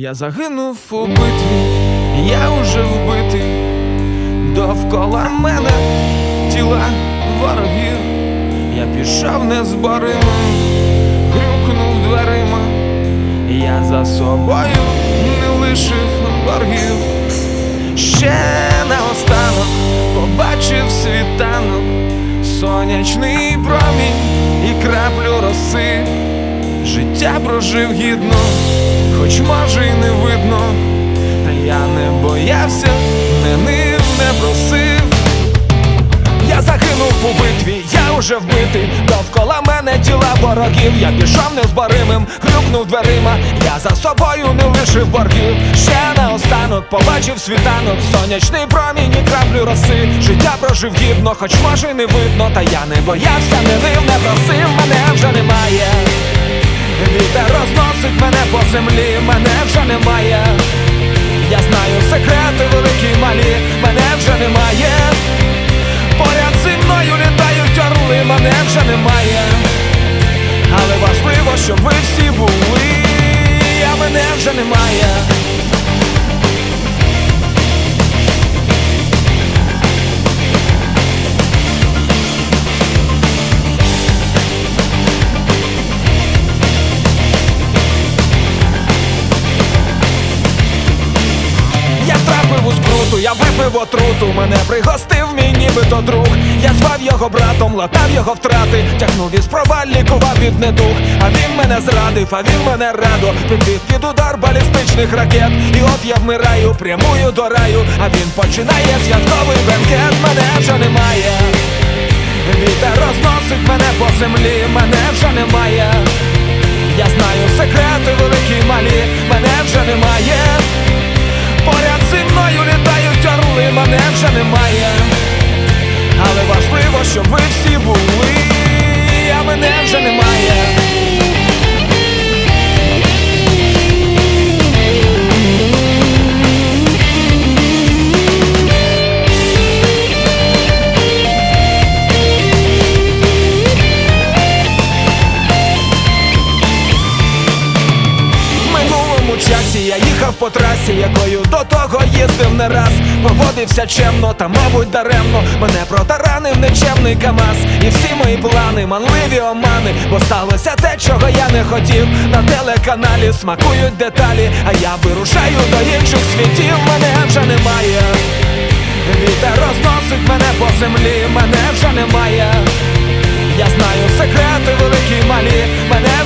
Я загинув у битві, я уже вбитий, довкола мене тіла ворогів, я пішов незборима, грюкнув дверима, я за собою не лишив боргів. Ще наостанок побачив світанок, сонячний промінь і краплю роси. Життя прожив гідно, хоч може й не видно, та я не боявся, не нив, не просив. Я загинув у битві, я уже вбитий, довкола мене тіла ворогів. Я пішов незборимим, грюкнув дверима, я за собою не лишив боргів. Ще наостанок побачив світанок, сонячний промінь і краплю роси. Життя прожив гідно, хоч може й не видно, та я не боявся, не нив, не просив, мене вже немає. Вітер розносить мене по землі, мене вже немає. Я знаю секрети великі малі, мене вже немає. Поряд зі мною літають орли, мене вже немає. Але важливо, щоб ви всі були, а мене вже немає. Випив отруту, мене пригостив мій нібито друг. Я звав його братом, латав його втрати, тягнув із проваль, лікував від недуг. А він мене зрадив, а він мене радо підвів під удар балістичних ракет. І от я вмираю, прямую до раю, а він починає святковий бенкет, мене вже немає. Вітер розносить мене по землі, мене вже немає. Я знаю секрети великі малі, мене вже немає. Щоб ви всі були, минулому часі я їхав по трасі, якою до того їздив не раз. Поводився чемно, та мабуть даремно. Мене протаранив нечемний КАМАЗ І всі мої плани, манливі омани, бо сталося те, чого я не хотів. На телеканалі смакують деталі, а я вирушаю до інших світів, мене вже немає. Вітер розносить мене по землі, мене вже немає. Я знаю секрети великі малі, мене